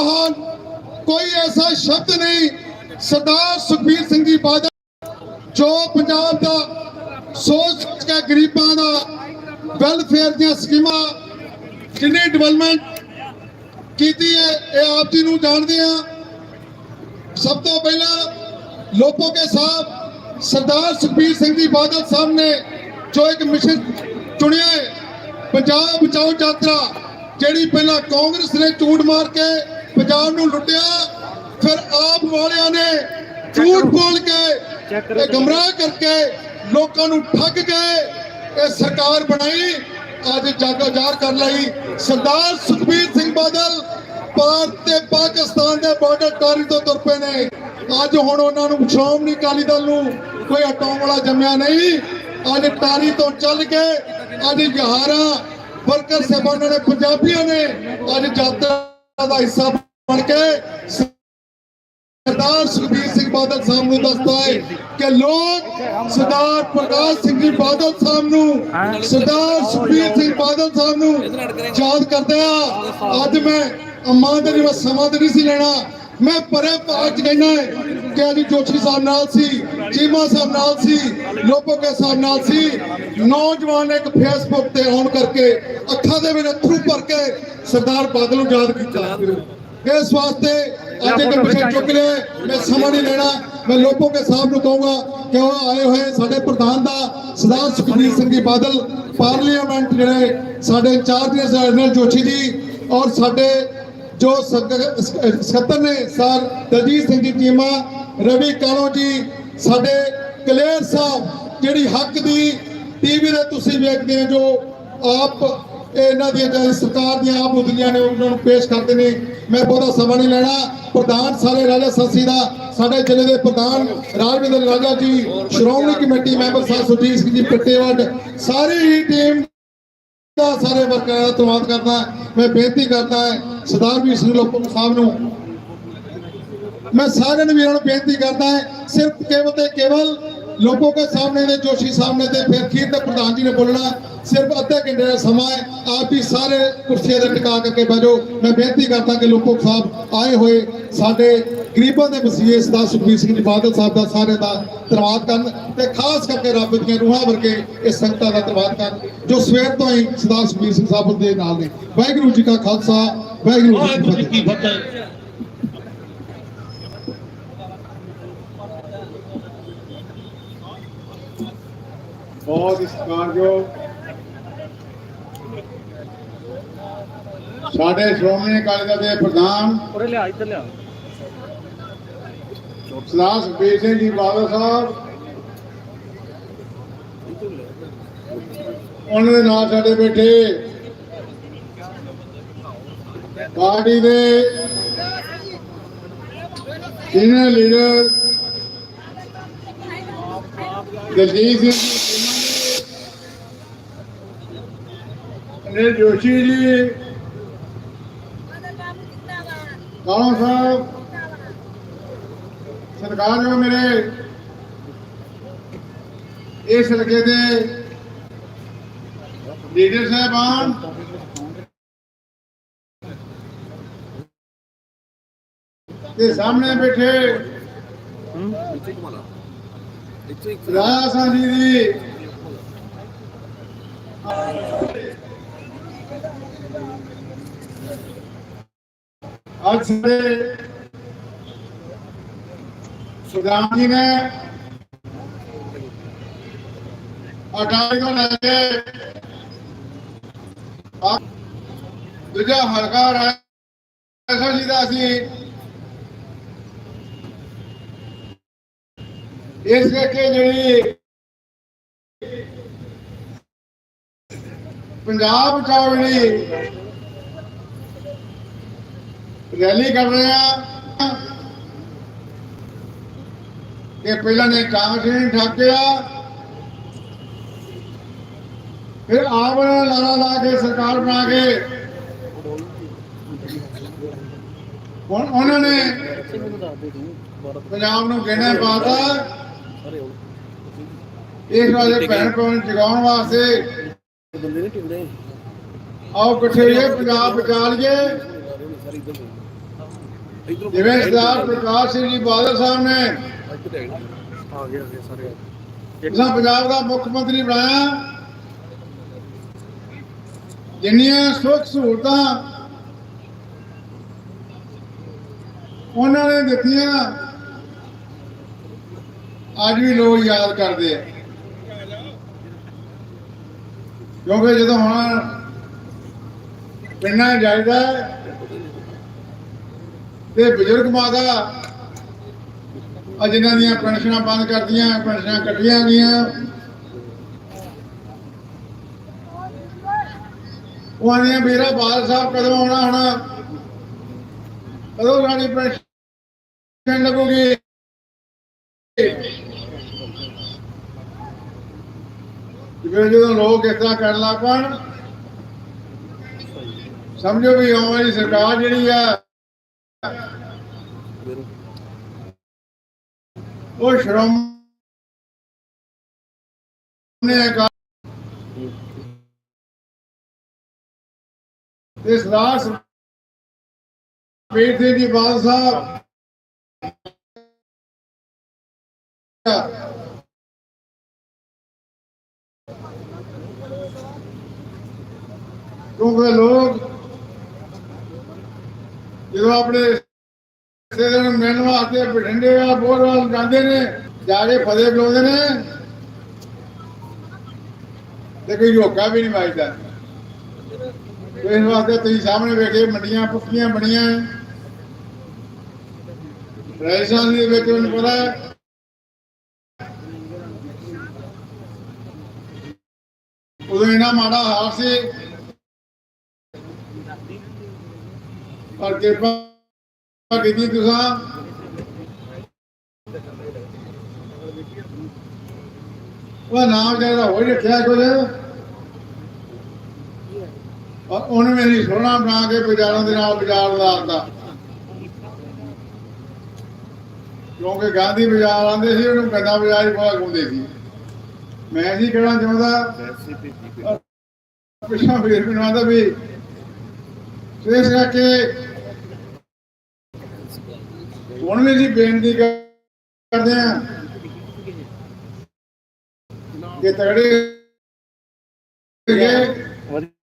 ਮਹਾਨ ਕੋਈ ਐਸਾ ਸ਼ਬਦ ਨਹੀਂ, ਸਰਦਾਰ ਸੁਖਬੀਰ ਸਿੰਘ ਜੀ ਬਾਦਲ, ਜੋ ਪੰਜਾਬ ਦਾ ਸੋਚ ਕੇ ਗਰੀਬਾਂ ਦਾ ਵੈਲਫੇਅਰ ਦੀਆਂ ਸਕੀਮਾਂ ਜਿੰਨੀ ਡਿਵੈਲਪਮੈਂਟ ਕੀਤੀ ਹੈ, ਇਹ ਆਪ ਜੀ ਨੂੰ ਜਾਣਦੇ ਆ ਸਭ ਤੋਂ ਪਹਿਲਾਂ ਲੋਪੋਕੇ ਸਾਹਿਬ, ਸਰਦਾਰ ਸੁਖਬੀਰ ਸਿੰਘ ਜੀ ਬਾਦਲ ਸਾਹਿਬ ਨੇ ਜੋ ਇੱਕ ਮਿਸ਼ਨ ਚੁਣਿਆ ਹੈ, ਪੰਜਾਬ ਬਚਾਓ ਯਾਤਰਾ, ਜਿਹੜੀ ਪਹਿਲਾਂ ਕਾਂਗਰਸ ਨੇ ਝੂਠ ਮਾਰ ਕੇ ਪੰਜਾਬ ਨੂੰ ਲੁੱਟਿਆ ਫਿਰ ਆਪ ਵਾਲਿਆਂ ਨੇ ਝੂਠ ਬੋਲ ਕੇ ਤੇ ਗਮਰਾਹ ਕਰਕੇ ਲੋਕਾਂ ਨੂੰ ਠੱਗ ਕੇ ਇਹ ਸਰਕਾਰ ਬਣਾਈ। ਅੱਜ ਜੱਗ ਉਜਾੜ ਕਰ ਲਈ ਸਰਦਾਰ ਸੁਖਬੀਰ ਸਿੰਘ ਬਾਦਲ ਭਾਰਤ ਤੇ ਪਾਕਿਸਤਾਨ ਦੇ ਬਾਰਡਰ ਟਾਰੀ ਤੋਂ ਤੁਰ ਪਏ ਨੇ। ਅੱਜ ਹੁਣ ਉਹਨਾਂ ਨੂੰ ਸ਼੍ਰੋਮਣੀ ਅਕਾਲੀ ਦਲ ਨੂੰ ਕੋਈ ਹਟਾਉਣ ਵਾਲਾ ਜੰਮਿਆ ਨਹੀਂ। ਅੱਜ ਟਾਰੀ ਤੋਂ ਚੱਲ ਕੇ ਅੱਜ ਜਹਾਰਾਂ ਵਰਕਰ ਸਾਹਿਬਾਨਾਂ ਨੇ ਪੰਜਾਬੀਆਂ ਨੇ ਅੱਜ ਯਾਤਰਾ ਦਾ ਹਿੱਸਾ ਬਣ ਕੇ ਸਰਦਾਰ ਸੁਖਬੀਰ ਸਿੰਘ ਬਾਦਲ ਸਾਹਿਬ ਨੂੰ ਦੱਸਦਾ ਹੈ ਕਿ ਲੋਕ ਸਰਦਾਰ ਪ੍ਰਕਾਸ਼ ਸਿੰਘ ਜੀ ਬਾਦਲ ਸਾਹਿਬ ਨੂੰ, ਸਰਦਾਰ ਸੁਖਬੀਰ ਸਿੰਘ ਬਾਦਲ ਸਾਹਿਬ ਨੂੰ ਯਾਦ ਕਰਦੇ ਆ। ਅੱਜ ਮੈਂ ਅੰਮਾਂ ਦੇ ਵਿੱਚ ਸਮਾਂ ਤੇ ਨਹੀਂ ਸੀ ਲੈਣਾ। ਮੈਂ ਪਰੇ ਪਾਚ ਕਹਿਣਾ ਕਿ ਅੱਜ ਜੋਸ਼ੀ ਸਾਹਿਬ ਨਾਲ ਸੀ, ਚੀਮਾ ਸਾਹਿਬ ਨਾਲ ਸੀ, ਲੋਪੋਕੇ ਸਾਹਿਬ ਨਾਲ ਸੀ। ਨੌਜਵਾਨ ਇੱਕ ਫੇਸਬੁੱਕ ਤੇ ਆਉਣ ਕਰਕੇ ਅੱਖਾਂ ਦੇ ਵਿੱਚ ਅੱਥਰੂ ਭਰ ਕੇ ਸਰਦਾਰ ਬਾਦਲ ਨੂੰ ਯਾਦ ਕੀਤਾ। ਇਸ ਵਾਸਤੇ ਅੱਜ ਇੱਕ ਵਿਸ਼ੇ ਚੁੱਕ ਲਿਆ। ਮੈਂ ਸਮਾਂ ਨਹੀਂ ਲੈਣਾ। ਮੈਂ ਲੋਕੋ ਕੇ ਸਾਹਿਬ ਨੂੰ ਕਹੂੰਗਾ ਕਿ ਉਹ ਆਏ ਹੋਏ ਸਾਡੇ ਪ੍ਰਧਾਨ ਦਾ ਸਰਦਾਰ ਸੁਖਬੀਰ ਸਿੰਘ ਜੀ ਬਾਦਲ ਪਾਰਲੀਮੈਂਟ ਜਿਹੜੇ ਸਾਡੇ ਇੰਚਾਰਜ ਨੇ ਜਨਰਲ ਜੋਸ਼ੀ ਜੀ ਔਰ ਸਾਡੇ ਜੋ ਸਕ- ਸਕੱਤਰ ਨੇ ਸਰ ਦਲਜੀਤ ਸਿੰਘ ਜੀ ਚੀਮਾ ਰਵੀ ਕਾਲੋ ਜੀ ਸਾਡੇ ਕਲੇਰ ਸਾਹਿਬ ਜਿਹੜੀ ਹੱਕ ਦੀ ਟੀਵੀ ਤੇ ਤੁਸੀਂ ਵੇਖਦੇ ਹੋ ਜੋ ਆਪ ਇਹ ਇਹਨਾਂ ਦੀਆਂ ਜਿਹੜੀ ਸਰਕਾਰ ਦੀਆਂ ਆਪ ਮੁੱਦਿਆਂ ਨੇ, ਉਹਨਾਂ ਨੂੰ ਪੇਸ਼ ਕਰਦੇ ਨੇ। ਮੈਂ ਬਹੁਤਾ ਸਮਾਂ ਨਹੀਂ ਲੈਣਾ। ਪ੍ਰਧਾਨ ਸਾਰੇ ਰਾਜਾ ਸੰਸੀ ਦਾ, ਸਾਡੇ ਜ਼ਿਲ੍ਹੇ ਦੇ ਪ੍ਰਧਾਨ ਰਾਜਵਿੰਦਰ ਰਾਜਾ ਜੀ, ਸ਼੍ਰੋਮਣੀ ਕਮੇਟੀ ਮੈਂਬਰ ਸਾਹਿਬ ਸੁਜੀਤ ਸਿੰਘ ਜੀ ਪੱਟੇਵੱਡ ਸਾਰੀ ਹੀ ਟੀਮ ਦਾ ਸਾਰੇ ਵਰਕਰਾਂ ਦਾ ਧੰਨਵਾਦ ਕਰਦਾ। ਮੈਂ ਬੇਨਤੀ ਕਰਦਾ ਹੈ, ਸਰਦਾਰ ਵੀਰ ਸਿੰਘ ਲੋਕੋ ਸਾਹਿਬ ਨੂੰ। ਮੈਂ ਸਾਰਿਆਂ ਨੂੰ ਵੀਰਾਂ ਨੂੰ ਬੇਨਤੀ ਕਰਦਾ ਹੈ, ਸਿਰਫ ਕੇਵਲ ਤੇ ਕੇਵਲ ਲੋਕੋ ਕੇ ਸਾਹਮਣੇ ਦੇ, ਜੋਸ਼ੀ ਸਾਹਮਣੇ ਤੇ ਫਿਰ ਖੀਰ ਦੇ ਪ੍ਰਧਾਨ ਜੀ ਨੇ ਬੋਲਣਾ। ਸਿਰਫ ਅੱਧੇ ਘੰਟੇ ਦਾ ਸਮਾਂ ਹੈ। ਆਪ ਹੀ ਸਾਰੇ ਕੁਰਸੀਆਂ ਤੇ ਟਿਕਾ ਕਰਕੇ ਬੈਜੋ ਮੈਂ ਬੇਨਤੀ ਕਰਦਾ ਕਿ ਲੋਕੋ ਸਾਹਿਬ ਆਏ ਹੋਏ ਸਾਡੇ ਗਰੀਬਾਂ ਦੇ ਵਸੀਏ ਸਰਦਾਰ ਸੁਖਬੀਰ ਸਿੰਘ ਜੀ ਬਾਦਲ ਸਾਹਿਬ ਦਾ ਸਾਰੇ ਦਾ ਧੰਨਵਾਦ ਕਰਨ ਤੇ ਖਾਸ ਕਰਕੇ ਰੱਬ ਦੀਆਂ ਰੂਹਾਂ ਵਰਗੇ ਇਸ ਸੰਗਤਾਂ ਦਾ ਧੰਨਵਾਦ ਕਰਨ ਜੋ ਸਵੇਰ ਤੋਂ ਹੀ ਸਰਦਾਰ ਸੁਖਬੀਰ ਸਿੰਘ ਸਾਹਿਬ ਦੇ ਨਾਲ ਨੇ। ਵਾਹਿਗੁਰੂ ਜੀ ਕਾ ਖਾਲਸਾ ਵਾਹਿਗੁਰੂ ਜੀ ਕੀ ਫਤਿਹ। ਬਹੁਤ ਸਤਿਕਾਰਯੋਗ ਸਾਡੇ ਸ਼੍ਰੋਮਣੀ ਅਕਾਲੀ ਦਲ ਦੇ ਪ੍ਰਧਾਨ ਉਰੇ ਲਿਆ ਇੱਧਰ ਲਿਆ। ਸਰਦਾਰ ਸੁਖਬੀਰ ਸਿੰਘ ਜੀ ਬਾਦਲ ਸਾਹਿਬ। ਉਹਨਾਂ ਦੇ ਨਾਲ ਸਾਡੇ ਬੈਠੇ ਪਾਰਟੀ ਦੇ ਸੀਨੀਅਰ ਲੀਡਰ ਦਲਜੀਤ ਸਿੰਘ ਜੀ ਅਨਿਲ ਜੋਸ਼ੀ ਜੀ। ਕਾਲਾ ਸਾਹਿਬ। ਸਰਕਾਰ ਜੋ ਮੇਰੇ। ਇਸ ਹਲਕੇ ਦੇ ਲੀਡਰ ਸਾਹਿਬਾਨ। ਤੇ ਸਾਹਮਣੇ ਬੈਠੇ ਰਾਜਾ ਸਾਂਝੀ ਦੀ ਅੱਜ ਸਾਡੇ ਸੁਦਾਮ ਜੀ ਨੇ ਅਟਾਰੀ ਤੋਂ ਲੈ ਕੇ ਦੂਜਾ ਹਲਕਾ ਰਾਜਾ ਜੀ ਦਾ ਅਸੀਂ ਇਸ ਕਰਕੇ ਜਿਹੜੀ ਪੰਜਾਬ ਬਚਾਓ ਜਿਹੜੀ ਰੈਲੀ ਕਰ ਰਹੇ ਆ। ਕਿ ਪਹਿਲਾਂ ਨੇ ਕਾਂਗਰਸ ਨੇ ਠਾਕਿਆ ਫਿਰ ਆਪ ਨੇ ਲਾਰਾ ਲਾ ਕੇ ਸਰਕਾਰ ਬਣਾ ਕੇ। ਉਹਨਾਂ ਨੇ ਪੰਜਾਬ ਨੂੰ ਗਹਿਣਾ ਪਾਤਾ। ਇਸ ਵਾਲੇ ਭੈਣ ਭਰਾ ਜਗਾਉਣ ਵਾਸਤੇ ਬੰਦੇ ਨੇ ਟਿਕਦੇ ਆਓ ਇਕੱਠੇ ਪੰਜਾਬ ਬਚਾ ਲਈਏ ਜਿਵੇਂ ਸਰਦਾਰ ਪ੍ਰਕਾਸ਼ ਸਿੰਘ ਜੀ ਬਾਦਲ ਸਾਹਿਬ ਨੇ ਆ ਗਿਆ ਆ ਗਿਆ ਸਾਰੇ। ਜਿਸਾਂ ਪੰਜਾਬ ਦਾ ਮੁੱਖ ਮੰਤਰੀ ਬਣਾਇਆ ਜਿੰਨੀਆਂ ਸੁੱਖ ਸਹੂਲਤਾਂ ਉਹਨਾਂ ਨੇ ਦਿੱਤੀਆਂ ਅੱਜ ਵੀ ਲੋਕ ਯਾਦ ਕਰਦੇ ਆ। ਕਿਉਂਕਿ ਜਦੋਂ ਹੁਣ ਪਿੰਡਾਂ ਜਾਈਦਾ ਤੇ ਬਜ਼ੁਰਗ ਮਾਤਾ ਆ ਜਿਨ੍ਹਾਂ ਦੀਆਂ ਪੈਨਸ਼ਨਾਂ ਬੰਦ ਕਰਦੀਆਂ ਪੈਨਸ਼ਨਾਂ ਕੱਟੀਆਂ ਗਈਆਂ। ਉਹ ਆਂਦੀਆਂ, ਮੇਰਾ ਬਾਲ ਸਾਹਿਬ ਕਦੋਂ ਆਉਣਾ ਹੋਣਾ? ਕਦੋਂ ਸਾਡੀ ਪੈਨਸ਼ਨ ਲੱਗੂਗੀ? ਜਿਵੇਂ ਜਦੋਂ ਲੋਕ ਇਸ ਤਰ੍ਹਾਂ ਕਰਨ ਲੱਗ ਪਣ, ਸਮਝੋ ਵੀ ਆਉਣ ਵਾਲੀ ਸਰਕਾਰ ਜਿਹੜੀ ਆ ਉਹ ਸ਼ਰਮ ਨੇ ਕਾ ਇਸ ਰਾਸ ਬੇਟੇ ਦੀ ਬਾਲ ਸਾਹਿਬ ਕਿਉਂਕਿ ਲੋਕ ਜਦੋਂ ਆਪਣੇ ਇਸੇ ਦਿਨ ਮਿਲਣ ਵਾਸਤੇ ਬਠਿੰਡੇ ਆ ਬੋਰਵਾਲ ਜਾਂਦੇ ਨੇ, ਜਾ ਕੇ ਫਤਿਹ ਬੁਲਾਉਂਦੇ ਨੇ। ਤੇ ਕੋਈ ਹੋਕਾ ਵੀ ਨਹੀਂ ਵੱਜਦਾ ਇਸ ਵਾਸਤੇ ਤੁਸੀਂ ਸਾਹਮਣੇ ਵੇਖੇ, ਮੰਡੀਆਂ ਪੱਕੀਆਂ ਬਣੀਆਂ। ਰਾਜਸਥਾਨ ਦੇ ਵਿੱਚ ਮੈਨੂੰ ਪਤਾ ਉਦੋਂ ਇਹਨਾਂ ਮਾੜਾ ਹਾਲ ਸੀ ਪਰ ਕਿਰਪਾ ਕੀਤੀ ਤੁਸੀਂ। ਉਹ ਨਾਮ ਜਿਹੜਾ ਹੋ ਰੱਖਿਆ ਕੁਝ। ਔਰ ਉਹਨੇ ਮੇਰੀ ਸੋਹਣਾ ਬਣਾ ਕੇ ਬਾਜ਼ਾਰਾਂ ਦੇ ਨਾਲ ਬਾਜ਼ਾਰ ਲਾਤਾ ਕਿਉਂਕਿ ਗਾਂਧੀ ਬਾਜ਼ਾਰ ਆਂਦੇ ਸੀ ਉਹਨੂੰ ਗੰਦਾ ਬਾਜ਼ਾਰ ਹੀ ਬਹੁਤ ਗੁੰਦੇ ਸੀ। ਮੈਂ ਜੀ ਕਹਿਣਾ ਚਾਹੁੰਦਾ? ਪਿਛਾ ਫੇਰ ਮੈਨੂੰ ਆਂਦਾ ਵੀ ਇਸ ਕਰਕੇ ਹੁਣ ਵੀ ਜੀ ਬੇਨਤੀ ਕਰਦੇ ਆ ਕਿ ਤਗੜੇ